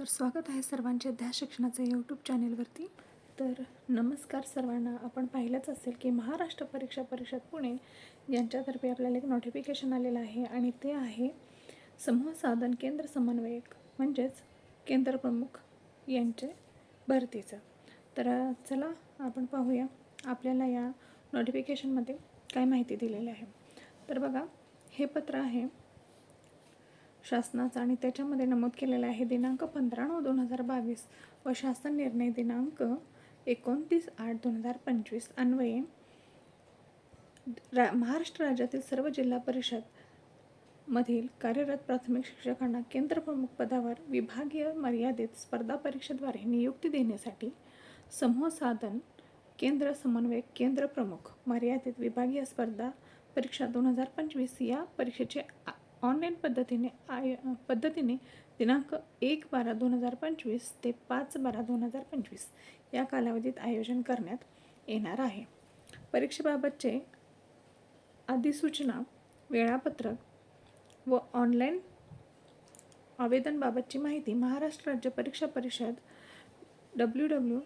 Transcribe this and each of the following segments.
तर स्वागत आहे सर्वांचे ध्या शिक्षणाचे यूट्यूब चॅनेलवरती तर नमस्कार सर्वांना. आपण पाहिलंच असेल की महाराष्ट्र परीक्षा परिषद पुणे यांच्यातर्फे आपल्याला एक नोटिफिकेशन आलेलं आहे आणि ते आहे समूह साधन केंद्र समन्वयक म्हणजेच केंद्र प्रमुख यांचे भरतीचं. तर चला आपण पाहूया आपल्याला या नोटिफिकेशनमध्ये काय माहिती दिलेली आहे. तर बघा हे पत्र आहे शासनाचा आणि त्याच्यामध्ये नमूद केलेला आहे दिनांक पंधरा नऊ दोन हजार बावीस व शासन निर्णय दिनांक एकोणतीस आठ दोन हजार पंचवीस. अन्वये रा महाराष्ट्र राज्यातील सर्व जिल्हा परिषद मधील कार्यरत प्राथमिक शिक्षकांना केंद्रप्रमुख पदावर विभागीय मर्यादित स्पर्धा परीक्षेद्वारे नियुक्ती देण्यासाठी समूह साधन केंद्र समन्वयक केंद्र प्रमुख मर्यादित विभागीय स्पर्धा परीक्षा दोन हजार पंचवीस या परीक्षेचे आ- ऑनलाईन पद्धतीने आय पद्धतीने दिनांक एक बारा दोन हजार पंचवीस ते पाच बारा दोन हजार पंचवीस या कालावधीत आयोजन करण्यात येणार आहे. परीक्षेबाबतचे अधिसूचना वेळापत्रक व ऑनलाईन आवेदनबाबतची माहिती महाराष्ट्र राज्य परीक्षा परिषद W W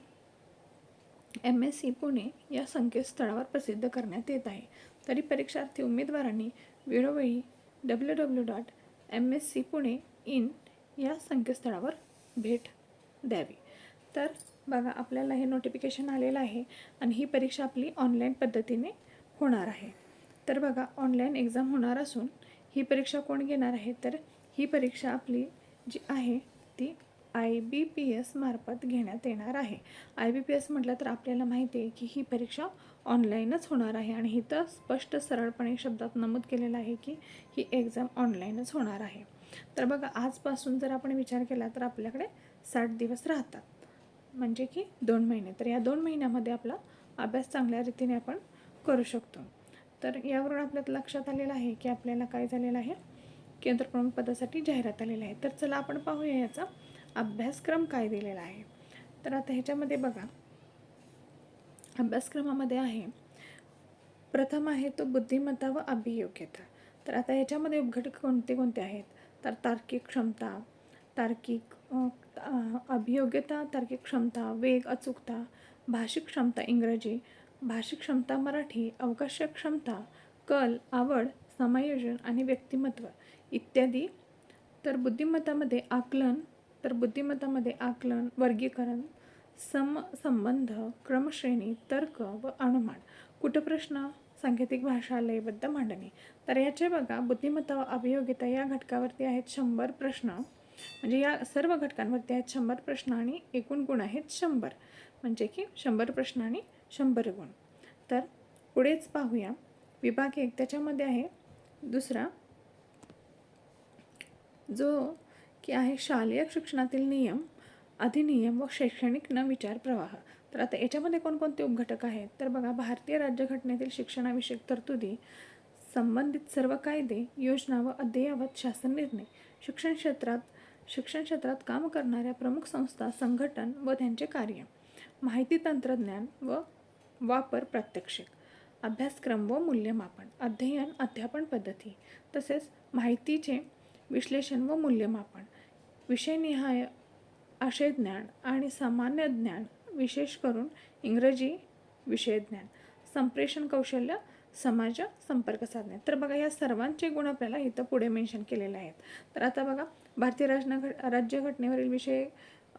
M S C Pune या संकेतस्थळावर प्रसिद्ध करण्यात येत आहे. तरी परीक्षार्थी उमेदवारांनी वेळोवेळी W W dot M S C Pune in या संकेतस्थळावर भेट द्यावी. तर बघा आपल्याला हे नोटिफिकेशन आलेलं आहे आणि ही परीक्षा आपली ऑनलाईन पद्धतीने होणार आहे. तर बघा ऑनलाईन एक्झाम होणार असून ही परीक्षा कोण घेणार आहे? तर ही परीक्षा आपली जी आहे ती आय बी पी एस मार्फत घेण्यात येणार आहे. आय बी पी एस म्हटलं तर आपल्याला माहिती आहे की ही परीक्षा ऑनलाईनच होणार आहे आणि इथं स्पष्ट सरळपणे शब्दात नमूद केलेलं आहे की ही एक्झाम ऑनलाईनच होणार आहे. तर बघा आजपासून जर आपण विचार केला तर आपल्याकडे साठ दिवस राहतात. म्हणजे की दोन महिने. तर या दोन महिन्यामध्ये आपला अभ्यास चांगल्या रीतीने आपण करू शकतो. तर यावरून आपल्यात लक्षात आलेलं आहे की आपल्याला काय झालेलं आहे? केंद्रप्रमुख पदासाठी जाहिरात आलेली आहे. तर चला आपण पाहूया याचा अभ्यासक्रम काय दिलेला आहे? तर आता ह्याच्यामध्ये बघा. अभ्यासक्रमामध्ये आहे प्रथम आहे तो बुद्धिमत्ता व अभियोग्यता. तर आता ह्याच्यामध्ये उपघटक कोणते कोणते आहेत? तर तार्किक क्षमता तार्किक अभियोग्यता तार्किक क्षमता वेग अचूकता भाषिक क्षमता इंग्रजी भाषिक क्षमता मराठी अवकाश क्षमता कल आवड समायोजन आणि व्यक्तिमत्व इत्यादी. तर बुद्धिमत्तामध्ये आकलन तर बुद्धिमत्तामध्ये आकलन वर्गीकरण सम संबंध क्रमश्रेणी तर्क व अनुमान. कुटप्रश्न सांकेतिक भाषा लयबद्ध मांडणी. तर याचे बघा बुद्धिमत्ता व अभियोगिता या घटकावरती आहेत शंभर प्रश्न. म्हणजे या सर्व घटकांवरती आहेत शंभर प्रश्न आणि एकूण गुण आहेत शंभर. म्हणजे की शंभर प्रश्न आणि शंभर गुण. तर पुढेच पाहूया. विभाग एक त्याच्यामध्ये आहे. दुसरा जो की आहे शालेय शिक्षणातील नियम अधिनियम व शैक्षणिक न विचार प्रवाह. तर आता याच्यामध्ये कोणकोणते उपघटक आहेत? तर बघा भारतीय राज्यघटनेतील शिक्षणाविषयक तरतुदी संबंधित सर्व कायदे योजना व अद्ययावत शासन निर्णय शिक्षण क्षेत्रात शिक्षण क्षेत्रात काम करणाऱ्या प्रमुख संस्था संघटन व त्यांचे कार्य माहिती तंत्रज्ञान व वापर प्रात्यक्षिक अभ्यासक्रम व मूल्यमापन अध्ययन अध्यापन पद्धती तसेच माहितीचे विश्लेषण व मूल्यमापन विषयनिहाय आशय ज्ञान आणि सामान्य ज्ञान विशेष करून इंग्रजी विषय ज्ञान संप्रेषण कौशल्य समाज संपर्क साधणे. तर बघा या सर्वांचे गुण आपल्याला इथं पुढे मेन्शन केलेले आहेत. तर आता बघा भारतीय राजना घट राज्यघटनेवरील विषय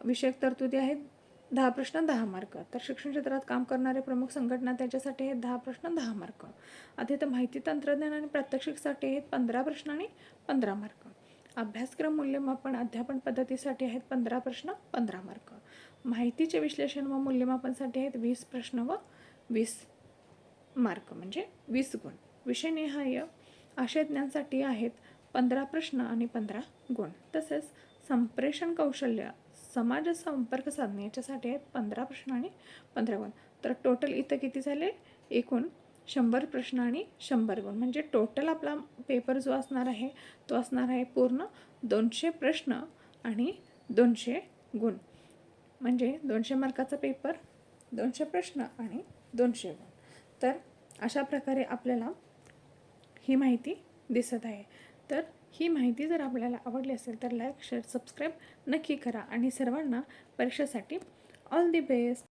विषयक तरतुदी आहेत. दहा प्रश्न दहा मार्क. तर शिक्षण क्षेत्रात काम करणारे प्रमुख संघटना त्याच्यासाठी आहेत दहा प्रश्न दहा मार्क. आता इथं माहिती तंत्रज्ञान आणि प्रात्यक्षिकसाठी आहेत पंधरा प्रश्न आणि पंधरा मार्क. अभ्यासक्रम मूल्यमापन अध्यापन पद्धतीसाठी आहेत पंधरा प्रश्न पंधरा मार्क. माहितीचे विश्लेषण व मूल्यमापनसाठी आहेत वीस प्रश्न व वीस मार्क म्हणजे वीस गुण. विषयनिहाय आशयज्ञांसाठी आहेत पंधरा प्रश्न आणि पंधरा गुण. तसेच संप्रेषण कौशल्य समाज संपर्क साधणे याच्यासाठी आहेत पंधरा प्रश्न आणि पंधरा गुण. तर टोटल इथं किती झाले? एकूण शंभर प्रश्न आणि शंभर गुण. म्हणजे टोटल आपला पेपर जो असणार आहे तो असणार आहे पूर्ण दोनशे प्रश्न आणि दोनशे गुण. म्हणजे दोनशे मार्काचा पेपर दोनशे प्रश्न आणि दोनशे गुण. तर अशा प्रकारे आपल्याला ही माहिती दिसत आहे. तर ही माहिती जर आपल्याला आवडली असेल तर लाईक शेअर सबस्क्राईब नक्की करा आणि सर्वांना परीक्षेसाठी ऑल दी बेस्ट